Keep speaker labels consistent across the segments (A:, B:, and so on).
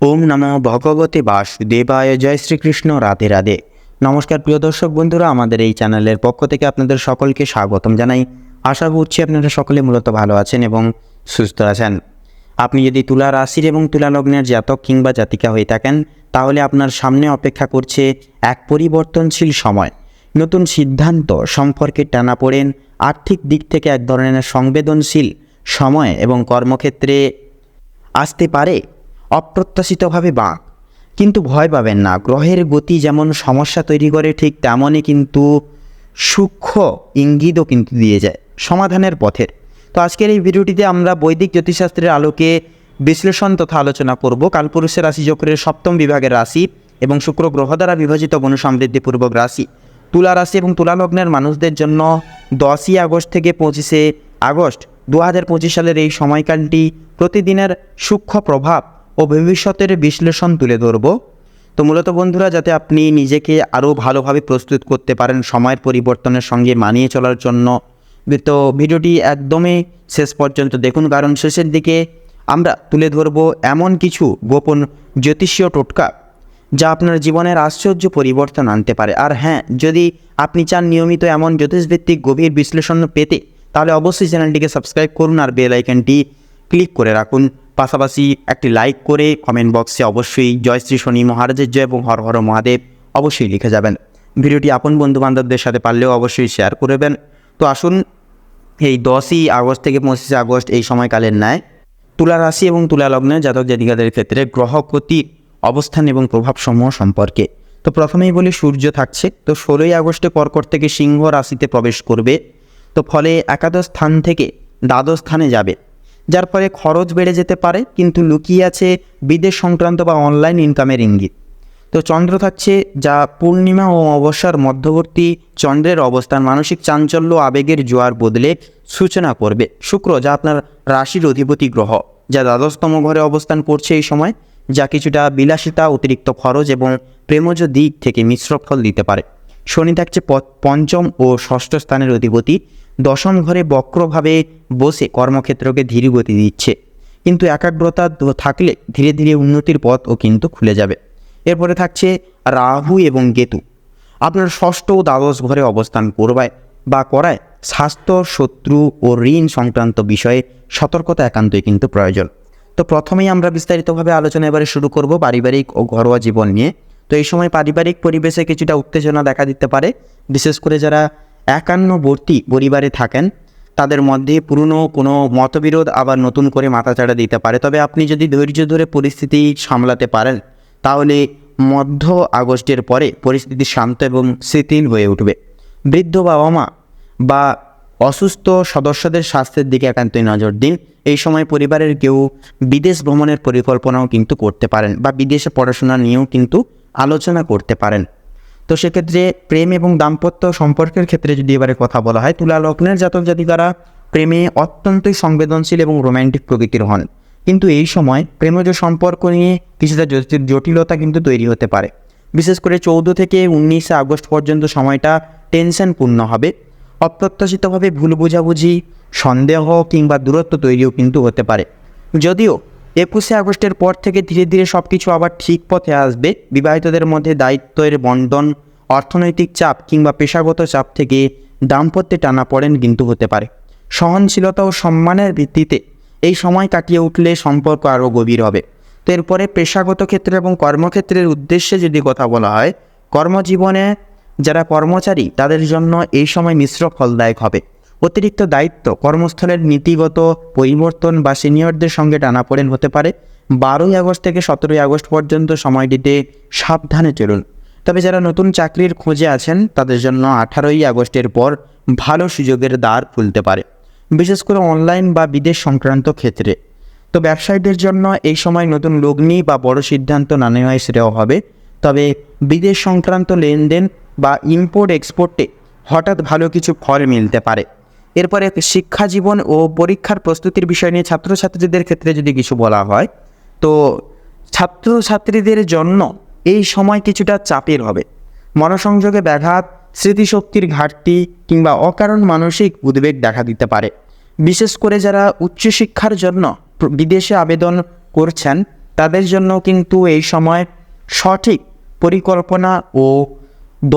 A: ওম নমঃ ভগবতে বাসুদেবায়। জয় শ্রীকৃষ্ণ। রাধে রাধে। নমস্কার প্রিয় দর্শক বন্ধুরা, আমাদের এই চ্যানেলের পক্ষ থেকে আপনাদের সকলকে স্বাগতম জানাই। আশা করছি আপনারা সকলে মূলত ভালো আছেন এবং সুস্থ আছেন। আপনি যদি তুলা রাশির এবং তুলা লগ্নের জাতক কিংবা জাতিকা হয়ে থাকেন, তাহলে আপনার সামনে অপেক্ষা করছে এক পরিবর্তনশীল সময়। নতুন সিদ্ধান্ত সম্পর্কে টানা পড়েন, আর্থিক দিক থেকে এক ধরনের সংবেদনশীল সময় এবং কর্মক্ষেত্রে আসতে পারে। অপ্রত্যাশিতভাবে বাঁক কিন্তু ভয় পাবেন না, গ্রহের গতি যেমন সমস্যা তৈরি করে ঠিক তেমনই কিন্তু সূক্ষ্ম ইঙ্গিতও কিন্তু দিয়ে যায় সমাধানের পথের। তো আজকের এই ভিডিওটিতে আমরা বৈদিক জ্যোতিষশাস্ত্রের আলোকে বিশ্লেষণ তথা আলোচনা করব। কালপুরুষের রাশি চক্রের সপ্তম বিভাগের রাশি এবং শুক্র গ্রহ দ্বারা বিভাজিত বনুসমৃদ্ধিপূর্বক রাশি। তুলা রাশি এবং তুলা লগ্নের মানুষদের জন্য দশই আগস্ট থেকে পঁচিশে আগস্ট দু হাজার পঁচিশ সালের এই সময়কালটি প্রতিদিনের সূক্ষ্ম প্রভাব ও ভবিষ্যতের বিশ্লেষণ তুলে ধরব। তো মূলত বন্ধুরা, যাতে আপনি নিজেকে আরও ভালোভাবে প্রস্তুত করতে পারেন সময়ের পরিবর্তনের সঙ্গে মানিয়ে চলার জন্য। তো ভিডিওটি একদমই শেষ পর্যন্ত দেখুন, কারণ শেষের দিকে আমরা তুলে ধরব এমন কিছু গোপন জ্যোতিষীয় টোটকা যা আপনার জীবনের আশ্চর্য পরিবর্তন আনতে পারে। আর হ্যাঁ যদি আপনি চান নিয়মিত এমন জ্যোতিষভিত্তিক গভীর বিশ্লেষণ পেতে, তাহলে অবশ্যই চ্যানেলটিকে সাবস্ক্রাইব করুন আর বেল আইকনটি ক্লিক করে রাখুন। পাশাপাশি একটি লাইক করে কমেন্ট বক্সে অবশ্যই জয় শ্রী শনি মহারাজের জয় এবং হর হর মহাদেব অবশ্যই লিখে যাবেন। ভিডিওটি আপন বন্ধুবান্ধবদের সাথে পারলেও অবশ্যই শেয়ার করবেন। তো আসুন, এই দশই আগস্ট থেকে পঁচিশে আগস্ট এই সময়কালের ন্যায় তুলা রাশি এবং তুলা লগ্নের জাতক জাতিকাদের ক্ষেত্রে গ্রহগতির অবস্থান এবং প্রভাবসমূহ সম্পর্কে। তো প্রথমেই বলি, সূর্য থাকছে। তো ষোলোই আগস্টে কর্কট থেকে সিংহ রাশিতে প্রবেশ করবে। তো ফলে একাদশ স্থান থেকে দ্বাদশ স্থানে যাবে। যার ফলে খরচ বেড়ে যেতে পারে, কিন্তু লুকিয়ে আছে বিদেশ সংক্রান্ত বা অনলাইন ইনকামের ইঙ্গিত। তো চন্দ্র থাকছে যা পূর্ণিমা ও অবসর মধ্যবর্তী চন্দ্রের অবস্থান। মানসিক চাঞ্চল্য, আবেগের জোয়ার বদলে সূচনা করবে শুক্র, যা আপনার রাশির অধিপতি গ্রহ, যা দ্বাদশতম ঘরে অবস্থান করছে এই সময়, যা কিছুটা বিলাসিতা, অতিরিক্ত খরচ এবং প্রেমজ দিক থেকে মিশ্র ফল দিতে পারে। শনি থাকছে পঞ্চম ও ষষ্ঠ স্থানের অধিপতি। দশম ঘরে বক্রভাবে বসে কর্মক্ষেত্রকে ধীর গতি দিচ্ছে। কিন্তু একাগ্রতা থাকলে ধীরে ধীরে উন্নতির পথও কিন্তু খুলে যাবে। এরপরে থাকছে রাহু এবং কেতু। আপনার ষষ্ঠ ও দ্বাদশ ঘরে অবস্থান করবায় বা করায় স্বাস্থ্য, শত্রু ও ঋণ সংক্রান্ত বিষয়ে সতর্কতা একান্তই কিন্তু প্রয়োজন। তো প্রথমেই আমরা বিস্তারিতভাবে আলোচনা এবারে শুরু করব পারিবারিক ও ঘরোয়া জীবন নিয়ে। তো এই সময় পারিবারিক পরিবেশে কিছুটা উত্তেজনা দেখা দিতে পারে। বিশেষ করে যারা একান্নবর্তী পরিবারে থাকেন, তাদের মধ্যে পুরনো কোনো মতবিরোধ আবার নতুন করে মাথাচাড়া দিতে পারে। তবে আপনি যদি ধৈর্য ধরে পরিস্থিতি সামলাতে পারেন, তাহলে মধ্য আগস্টের পরে পরিস্থিতি শান্ত এবং শিথিল হয়ে উঠবে। বৃদ্ধ বাবা মা বা অসুস্থ সদস্যদের স্বাস্থ্যের দিকে একান্তই নজর দিন। এই সময় পরিবারের কেউ বিদেশ ভ্রমণের পরিকল্পনাও কিন্তু করতে পারেন বা বিদেশে পড়াশোনা নিয়েও কিন্তু আলোচনা করতে পারেন। তো সেক্ষেত্রে প্রেম এবং দাম্পত্য সম্পর্কের ক্ষেত্রে যদি এবারে কথা বলা হয়, তুলা লগ্নের জাতক জাতিকারা প্রেমে অত্যন্তই সংবেদনশীল এবং রোম্যান্টিক প্রকৃতির হন। কিন্তু এই সময় প্রেমজ সম্পর্ক নিয়ে কিছুটা জটি- জটিলতা কিন্তু তৈরি হতে পারে। বিশেষ করে চৌদ্দ থেকে উনিশে আগস্ট পর্যন্ত সময়টা টেনশনপূর্ণ হবে। অপ্রত্যাশিতভাবে ভুল বোঝাবুঝি, সন্দেহ কিংবা দূরত্ব তৈরিও কিন্তু হতে পারে। যদিও একুশে আগস্টের পর থেকে ধীরে ধীরে সব কিছু আবার ঠিক পথে আসবে। বিবাহিতদের মধ্যে দায়িত্বের বন্টন অর্থনৈতিক চাপ কিংবা পেশাগত চাপ থেকে দাম্পত্যে টানা পড়েন কিন্তু হতে পারে। সহনশীলতা ও সম্মানের ভিত্তিতে এই সময় কাটিয়ে উঠলে সম্পর্ক আরও গভীর হবে। তো এরপরে পেশাগত ক্ষেত্রে এবং কর্মক্ষেত্রের উদ্দেশ্যে যদি কথা বলা হয়, কর্মজীবনে যারা কর্মচারী, তাদের জন্য এই সময় মিশ্র ফলদায়ক হবে। অতিরিক্ত দায়িত্ব কর্মস্থলের নীতিগত পরিবর্তন বা সিনিয়রদের সঙ্গে টানাপোড়েন হতে পারে। বারোই আগস্ট থেকে সতেরোই আগস্ট পর্যন্ত সময়টিতে সাবধানে চলুন। তবে যারা নতুন চাকরির খোঁজে আছেন, তাদের জন্য আঠারোই আগস্টের পর ভালো সুযোগের দ্বার খুলতে পারে, বিশেষ করে অনলাইন বা বিদেশ সংক্রান্ত ক্ষেত্রে। তো ব্যবসায়ীদের জন্য এই সময় নতুন লগ্নি বা বড় সিদ্ধান্ত না নেওয়াই শ্রেয় হবে। তবে বিদেশ সংক্রান্ত লেনদেন বা ইম্পোর্ট এক্সপোর্টে হঠাৎ ভালো কিছু ফল মিলতে পারে। এরপরে শিক্ষা জীবন ও পরীক্ষার প্রস্তুতির বিষয় নিয়ে ছাত্রছাত্রীদের ক্ষেত্রে যদি কিছু বলা হয়, তো ছাত্রছাত্রীদের জন্য এই সময় কিছুটা চাপের হবে। মনসংযোগে ব্যাঘাত, স্মৃতিশক্তির ঘাটতি কিংবা অকারণ মানসিক উদ্বেগ দেখা দিতে পারে। বিশেষ করে যারা উচ্চশিক্ষার জন্য বিদেশে আবেদন করছেন, তাদের জন্য কিন্তু এই সময় সঠিক পরিকল্পনা ও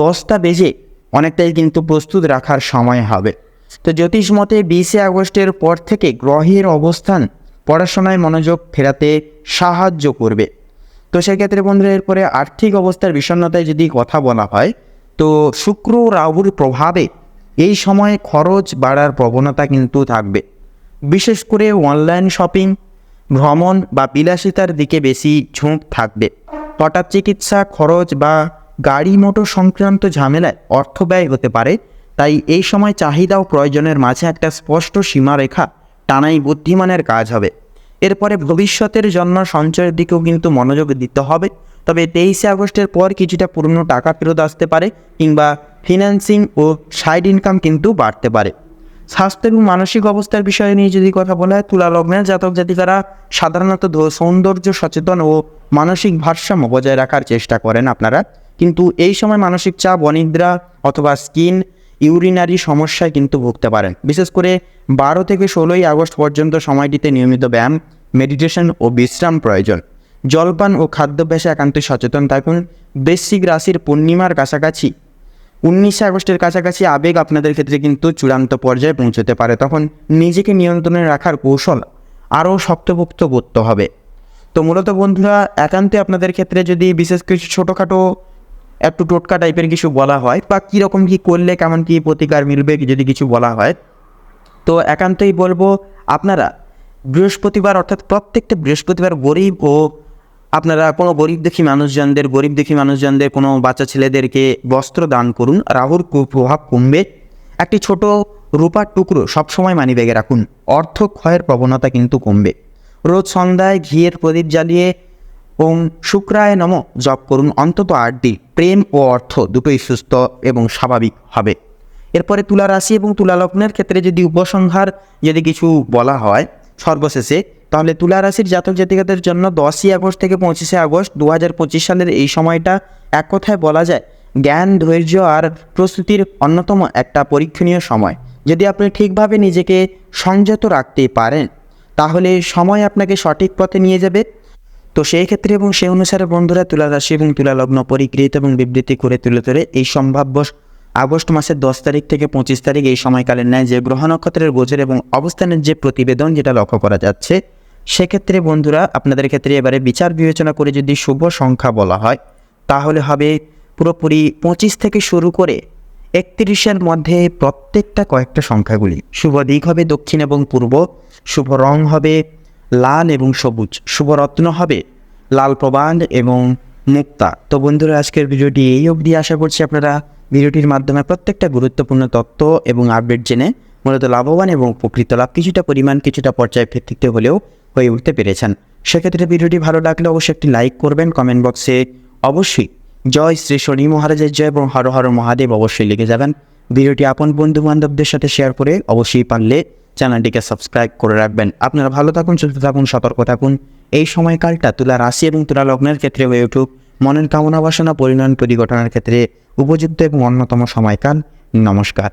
A: দশটা বেজে অনেকটাই কিন্তু প্রস্তুত রাখার সময় হবে। তো জ্যোতিষ মতে বিশে আগস্টের পর থেকে গ্রহের অবস্থান পড়াশোনায় মনোযোগ ফেরাতে সাহায্য করবে। তো সেক্ষেত্রে বন্ধুরা, এরপরে আর্থিক অবস্থার বিষণ্ণতায় যদি কথা বলা হয়, তো শুক্র রাহুর প্রভাবে এই সময় খরচ বাড়ার প্রবণতা কিন্তু থাকবে। বিশেষ করে অনলাইন শপিং, ভ্রমণ বা বিলাসিতার দিকে বেশি ঝোঁক থাকবে। হঠাৎ চিকিৎসা খরচ বা গাড়ি মোটর সংক্রান্ত ঝামেলায় অর্থ ব্যয় হতে পারে। তাই এই সময় চাহিদা ও প্রয়োজনের মাঝে একটা স্পষ্ট সীমারেখা টানাই বুদ্ধিমানের কাজ হবে। এরপরে ভবিষ্যতের জন্য সঞ্চয়ের দিকেও কিন্তু মনোযোগ দিতে হবে। তবে তেইশে আগস্টের পর কিছুটা পুরনো টাকা ফেরত আসতে পারে কিংবা ফিন্যান্সিং ও সাইড ইনকাম কিন্তু বাড়তে পারে। স্বাস্থ্য এবং মানসিক অবস্থার বিষয় নিয়ে যদি কথা বলা হয় তুলা লগ্নের জাতক জাতিকারা সাধারণত সৌন্দর্য সচেতন ও মানসিক ভারসাম্য বজায় রাখার চেষ্টা করেন আপনারা। কিন্তু এই সময় মানসিক চাপ, অনিদ্রা অথবা স্কিন ইউরিনারি সমস্যায় কিন্তু ভুগতে পারেন। বিশেষ করে বারো থেকে ষোলোই আগস্ট পর্যন্ত সময়টিতে নিয়মিত ব্যায়াম মেডিটেশন ও বিশ্রাম প্রয়োজন। জলপান ও খাদ্যাভ্যাসে একান্তই সচেতন থাকুন। বৃশ্চিক রাশির পূর্ণিমার কাছাকাছি, উনিশে আগস্টের কাছাকাছি আবেগ আপনাদের ক্ষেত্রে কিন্তু চূড়ান্ত পর্যায়ে পৌঁছতে পারে। তখন নিজেকে নিয়ন্ত্রণে রাখার কৌশল আরও শক্তপোক্ত করতে হবে। তো মূলত বন্ধুরা, একান্তে আপনাদের ক্ষেত্রে যদি বিশেষ কিছু ছোটোখাটো একটু টোটকা টাইপের কিছু বলা হয় বা কীরকম কী করলে কেমন কী প্রতিকার মিলবে যদি কিছু বলা হয়। তো একান্তই বলব, আপনারা বৃহস্পতিবার অর্থাৎ প্রত্যেকটা বৃহস্পতিবার গরিব ও আপনারা কোনো গরিব দেখি মানুষজনদের, গরিব দেখি মানুষজনদের কোনো বাচ্চা ছেলেদেরকে বস্ত্র দান করুন, রাহুর কুপ্রভাব কমবে। একটি ছোট রূপার টুকরো সবসময় মানি ব্যাগে রাখুন, অর্থ ক্ষয়ের প্রবণতা কিন্তু কমবে। রোজ সন্ধ্যায় ঘিয়ের প্রদীপ জ্বালিয়ে ওম শুক্রায় নম। জপ করুন অন্তত আট দিন প্রেম ও অর্থ দুটোই সুস্থ এবং স্বাভাবিক হবে। এরপরে তুলা রাশি এবং তুলা লগ্নের ক্ষেত্রে যদি উপসংহার যদি কিছু বলা হয় সর্বশেষে, তাহলে তুলা রাশির জাতক জাতিকাদের জন্য দশই আগস্ট থেকে পঁচিশে আগস্ট দু হাজার পঁচিশ সালের এই সময়টা এক কথায় বলা যায় জ্ঞান, ধৈর্য আর প্রস্তুতির অন্যতম একটা পরীক্ষণীয় সময়। যদি আপনি ঠিকভাবে নিজেকে সংযত রাখতে পারেন, তাহলে সময় আপনাকে সঠিক পথে নিয়ে যাবে। তো সেই ক্ষেত্রে এবং সেই অনুসারে বন্ধুরা তুলা রাশি এবং তুলা লগ্ন পরিকৃত এবং বিবৃতি করে তুলে ধরে এই সম্ভাব্য আগস্ট মাসের দশ তারিখ থেকে পঁচিশ তারিখ এই সময়কালের ন্যায় যে গ্রহ নক্ষত্রের গোচর এবং অবস্থানের যে প্রতিবেদন যেটা লক্ষ্য করা যাচ্ছে, সেক্ষেত্রে বন্ধুরা আপনাদের ক্ষেত্রে এবারে বিচার বিবেচনা করে যদি শুভ সংখ্যা বলা হয়, তাহলে হবে পুরোপুরি পঁচিশ থেকে শুরু করে একত্রিশের মধ্যে প্রত্যেকটা কয়েকটা সংখ্যাগুলি। শুভ দিক হবে দক্ষিণ এবং পূর্ব, শুভ রং হবে লাল এবং সবুজ। শুভরত্ন হবে লাল প্রবাল এবং মুক্তা। তো বন্ধুরা, আজকের ভিডিওটি এই অবধি। আশা করছি আপনারা ভিডিওটির মাধ্যমে প্রত্যেকটা গুরুত্বপূর্ণ তথ্য এবং আপডেট জেনে মূলত লাভবান এবং উপকৃত লাভ কিছুটা পরিমাণ, কিছুটা পর্যায় ভিত্তিতে হলেও হয়ে উঠতে পেরেছেন। সেক্ষেত্রে ভিডিওটি ভালো লাগলে অবশ্যই একটি লাইক করবেন, কমেন্ট বক্সে অবশ্যই জয় শ্রী শনি মহারাজের জয় এবং হর হর মহাদেব অবশ্যই লিখে যাবেন। ভিডিওটি আপন বন্ধু বান্ধবদের সাথে শেয়ার করে অবশ্যই পারলে চ্যানেলটিকে সাবস্ক্রাইব করে রাখবেন। আপনারা ভালো থাকুন, সুস্থ থাকুন, সতর্ক থাকুন। এই সময়কালটা তুলা রাশি এবং তুলা লগ্নের ক্ষেত্রে হয়ে উঠুক। মনের কামনা বাসনা পরিণয়ন পরিঘটনার ক্ষেত্রে উপযুক্ত এবং অন্যতম সময়কাল। নমস্কার।